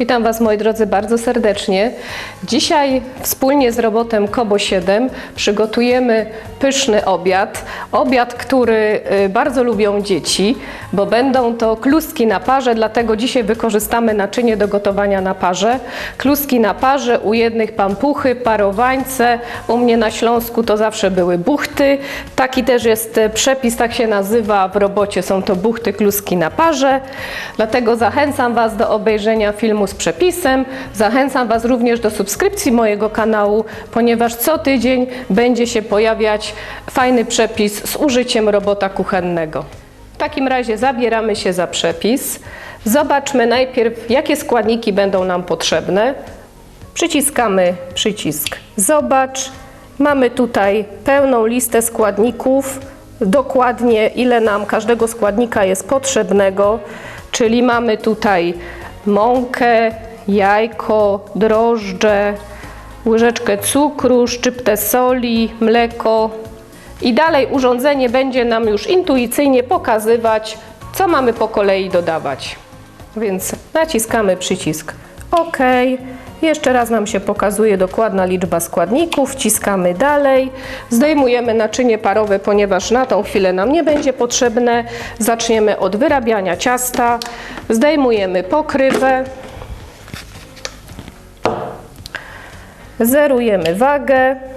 Witam Was moi drodzy bardzo serdecznie. Dzisiaj wspólnie z robotem Kobo 7 przygotujemy pyszny obiad. Obiad, który y, bardzo lubią dzieci, bo będą to kluski na parze, dlatego dzisiaj wykorzystamy naczynie do gotowania na parze. Kluski na parze, u jednych pampuchy, parowańce, u mnie na Śląsku to zawsze były buchty. Taki też jest y, przepis, tak się nazywa w robocie, są to buchty kluski na parze. Dlatego zachęcam Was do obejrzenia filmu z przepisem. Zachęcam Was również do subskrypcji mojego kanału, ponieważ co tydzień będzie się pojawiać fajny przepis z użyciem robota kuchennego. W takim razie zabieramy się za przepis. Zobaczmy najpierw, jakie składniki będą nam potrzebne. Przyciskamy przycisk Zobacz. Mamy tutaj pełną listę składników, dokładnie ile nam każdego składnika jest potrzebnego, czyli mamy tutaj mąkę, jajko, drożdże, łyżeczkę cukru, szczyptę soli, mleko. I dalej urządzenie będzie nam już intuicyjnie pokazywać, co mamy po kolei dodawać. Więc naciskamy przycisk OK. Jeszcze raz nam się pokazuje dokładna liczba składników, wciskamy dalej, zdejmujemy naczynie parowe, ponieważ na tą chwilę nam nie będzie potrzebne. Zaczniemy od wyrabiania ciasta, zdejmujemy pokrywę, zerujemy wagę.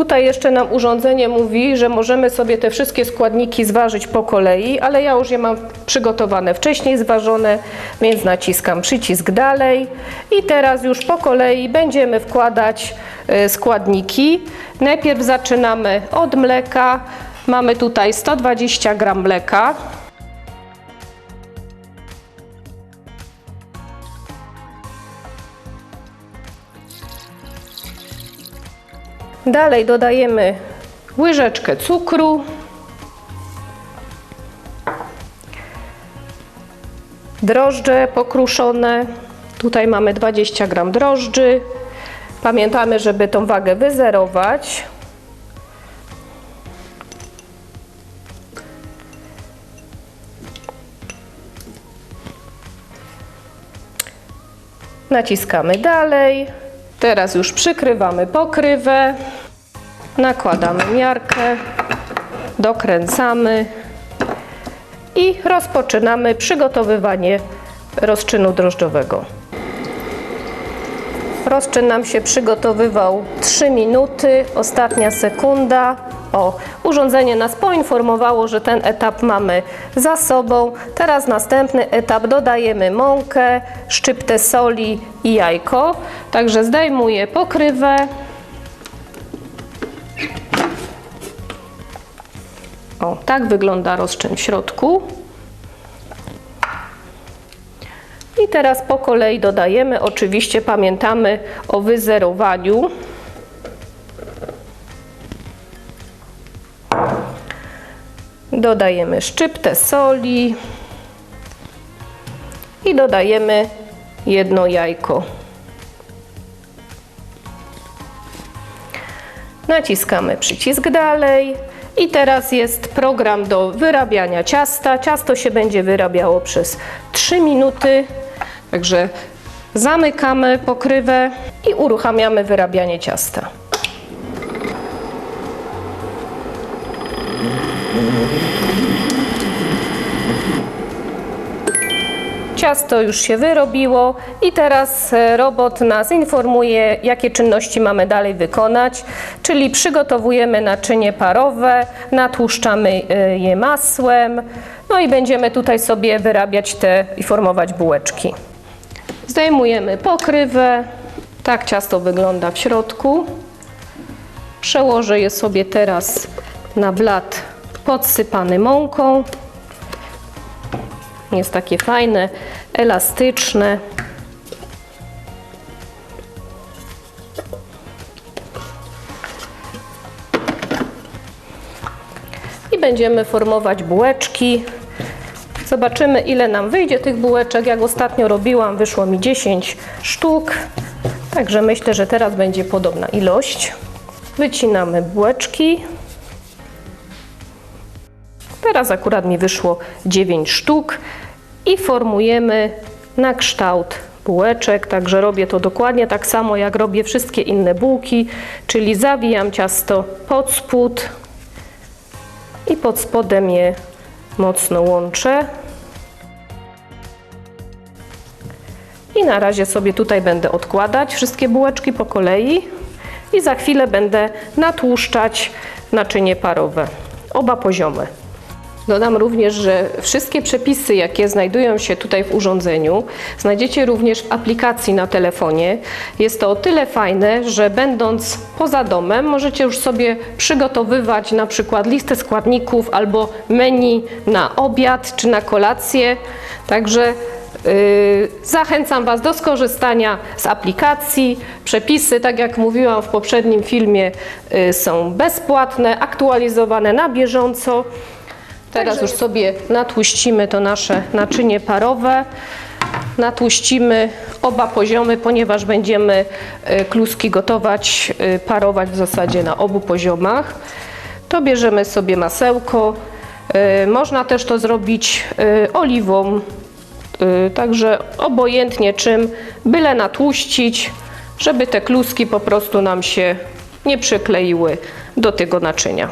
Tutaj jeszcze nam urządzenie mówi, że możemy sobie te wszystkie składniki zważyć po kolei, ale ja już je mam przygotowane wcześniej, zważone, więc naciskam przycisk dalej i teraz już po kolei będziemy wkładać y, składniki. Najpierw zaczynamy od mleka. Mamy tutaj 120 g mleka. Dalej dodajemy łyżeczkę cukru, drożdże pokruszone. Tutaj mamy 20 gram drożdży. Pamiętamy, żeby tą wagę wyzerować. Naciskamy dalej. Teraz już przykrywamy pokrywę, nakładamy miarkę, dokręcamy i rozpoczynamy przygotowywanie rozczynu drożdżowego. Rozczyn nam się przygotowywał 3 minuty, ostatnia sekunda. O, urządzenie nas poinformowało, że ten etap mamy za sobą. Teraz następny etap dodajemy mąkę, szczyptę soli i jajko. Także zdejmuję pokrywę. O, tak wygląda rozczyn w środku. I teraz po kolei dodajemy, oczywiście pamiętamy o wyzerowaniu. Dodajemy szczyptę soli i dodajemy jedno jajko. Naciskamy przycisk dalej i teraz jest program do wyrabiania ciasta. Ciasto się będzie wyrabiało przez 3 minuty. Także zamykamy pokrywę i uruchamiamy wyrabianie ciasta. Ciasto już się wyrobiło i teraz e, robot nas informuje, jakie czynności mamy dalej wykonać, czyli przygotowujemy naczynie parowe, natłuszczamy e, je masłem, no i będziemy tutaj sobie wyrabiać te i formować bułeczki. Zdejmujemy pokrywę, tak ciasto wygląda w środku. Przełożę je sobie teraz na blat podsypany mąką. Jest takie fajne, elastyczne. I będziemy formować bułeczki. Zobaczymy, ile nam wyjdzie tych bułeczek. Jak ostatnio robiłam, wyszło mi 10 sztuk. Także myślę, że teraz będzie podobna ilość. Wycinamy bułeczki. Teraz akurat mi wyszło 9 sztuk i formujemy na kształt bułeczek, także robię to dokładnie tak samo jak robię wszystkie inne bułki, czyli zawijam ciasto pod spód i pod spodem je mocno łączę. I na razie sobie tutaj będę odkładać wszystkie bułeczki po kolei i za chwilę będę natłuszczać naczynie parowe, oba poziomy. Dodam również, że wszystkie przepisy, jakie znajdują się tutaj w urządzeniu, znajdziecie również w aplikacji na telefonie. Jest to o tyle fajne, że będąc poza domem, możecie już sobie przygotowywać na przykład listę składników albo menu na obiad czy na kolację. Także Yy, Zachęcam Was do skorzystania z aplikacji. Przepisy, tak jak mówiłam w poprzednim filmie, yy, są bezpłatne, aktualizowane na bieżąco. Teraz już sobie natłuścimy to nasze naczynie parowe. Natłuścimy oba poziomy, ponieważ będziemy yy, kluski gotować, yy, parować w zasadzie na obu poziomach. To bierzemy sobie masełko. Yy, Można też to zrobić oliwą, Y, Także obojętnie czym, byle natłuścić, żeby te kluski po prostu nam się nie przykleiły do tego naczynia.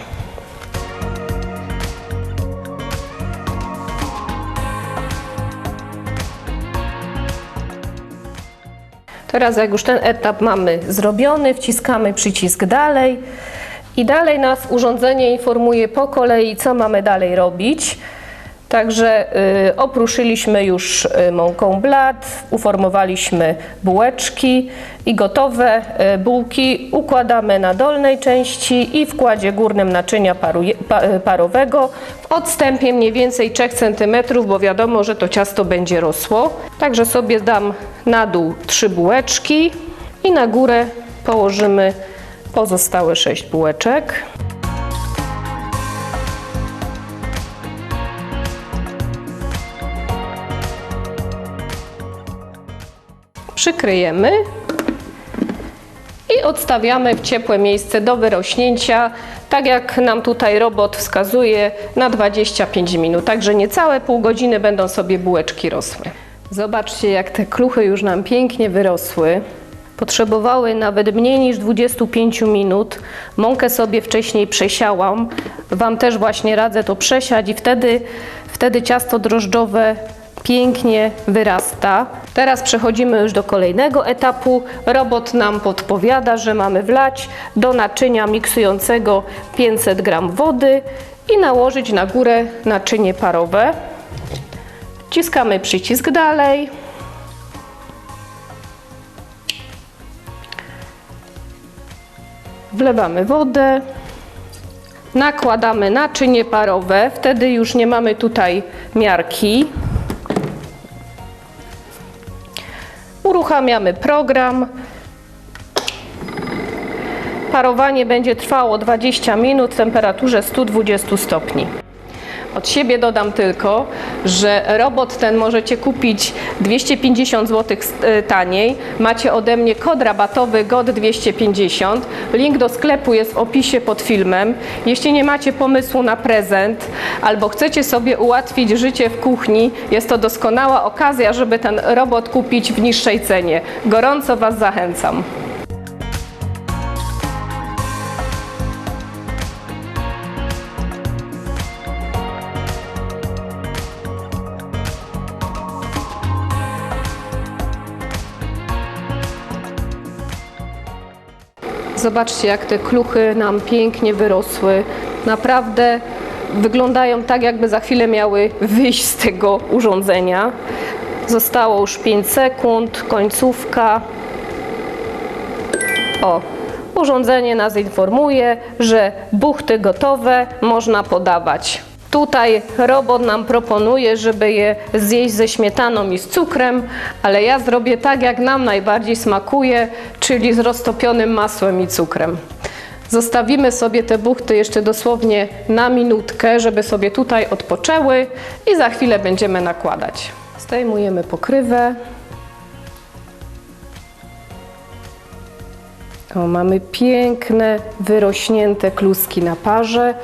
Teraz jak już ten etap mamy zrobiony, wciskamy przycisk dalej i dalej nas urządzenie informuje po kolei, co mamy dalej robić. Także y, opruszyliśmy już y, mąką blat, uformowaliśmy bułeczki i gotowe y, bułki układamy na dolnej części i w kładzie górnym naczynia paruje, pa, y, parowego odstępie mniej więcej 3 cm, bo wiadomo, że to ciasto będzie rosło. Także sobie dam na dół trzy bułeczki i na górę położymy pozostałe 6 bułeczek. Przykryjemy i odstawiamy w ciepłe miejsce do wyrośnięcia, tak jak nam tutaj robot wskazuje, na 25 minut. Także niecałe pół godziny będą sobie bułeczki rosły. Zobaczcie, jak te kluchy już nam pięknie wyrosły. Potrzebowały nawet mniej niż 25 minut. Mąkę sobie wcześniej przesiałam. Wam też właśnie radzę to przesiać i wtedy, wtedy ciasto drożdżowe pięknie wyrasta. Teraz przechodzimy już do kolejnego etapu. Robot nam podpowiada, że mamy wlać do naczynia miksującego 500 g wody i nałożyć na górę naczynie parowe. Wciskamy przycisk dalej. Wlewamy wodę. Nakładamy naczynie parowe, wtedy już nie mamy tutaj miarki. Uruchamiamy program. Parowanie będzie trwało 20 minut w temperaturze 120 stopni. Od siebie dodam tylko, że robot ten możecie kupić 250 zł e, taniej. Macie ode mnie kod rabatowy GOD250. Link do sklepu jest w opisie pod filmem. Jeśli nie macie pomysłu na prezent albo chcecie sobie ułatwić życie w kuchni, jest to doskonała okazja, żeby ten robot kupić w niższej cenie. Gorąco Was zachęcam. Zobaczcie, jak te kluchy nam pięknie wyrosły. Naprawdę wyglądają tak, jakby za chwilę miały wyjść z tego urządzenia. Zostało już 5 sekund, końcówka. O, urządzenie nas informuje, że buchty gotowe, można podawać. Tutaj robot nam proponuje, żeby je zjeść ze śmietaną i z cukrem, ale ja zrobię tak, jak nam najbardziej smakuje, czyli z roztopionym masłem i cukrem. Zostawimy sobie te buchty jeszcze dosłownie na minutkę, żeby sobie tutaj odpoczęły i za chwilę będziemy nakładać. Zdejmujemy pokrywę. O, mamy piękne, wyrośnięte kluski na parze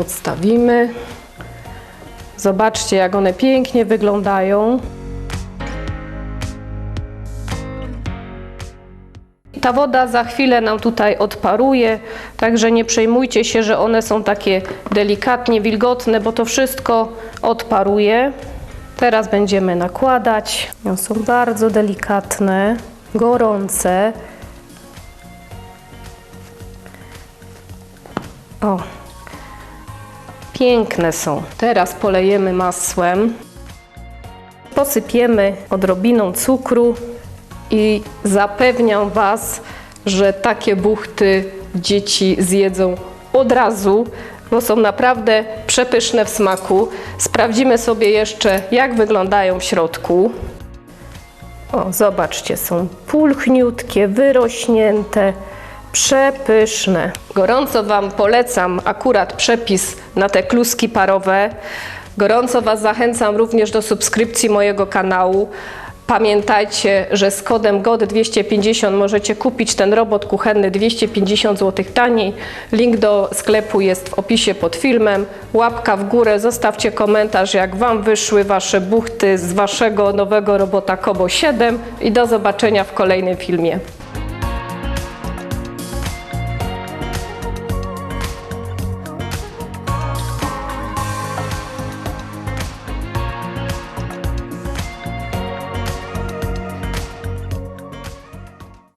podstawimy. Zobaczcie, jak one pięknie wyglądają. Ta woda za chwilę nam tutaj odparuje, także nie przejmujcie się, że one są takie delikatnie wilgotne, bo to wszystko odparuje. Teraz będziemy nakładać. One są bardzo delikatne, gorące. O, piękne są. Teraz polejemy masłem. Posypiemy odrobiną cukru i zapewniam Was, że takie buchty dzieci zjedzą od razu, bo są naprawdę przepyszne w smaku. Sprawdzimy sobie jeszcze, jak wyglądają w środku. O, zobaczcie, są pulchniutkie, wyrośnięte, przepyszne. Gorąco Wam polecam akurat przepis na te kluski parowe. Gorąco Was zachęcam również do subskrypcji mojego kanału. Pamiętajcie, że z kodem GOD250 możecie kupić ten robot kuchenny 250 zł taniej. Link do sklepu jest w opisie pod filmem. Łapka w górę, zostawcie komentarz, jak Wam wyszły Wasze buchty z Waszego nowego robota Kobo 7 i do zobaczenia w kolejnym filmie.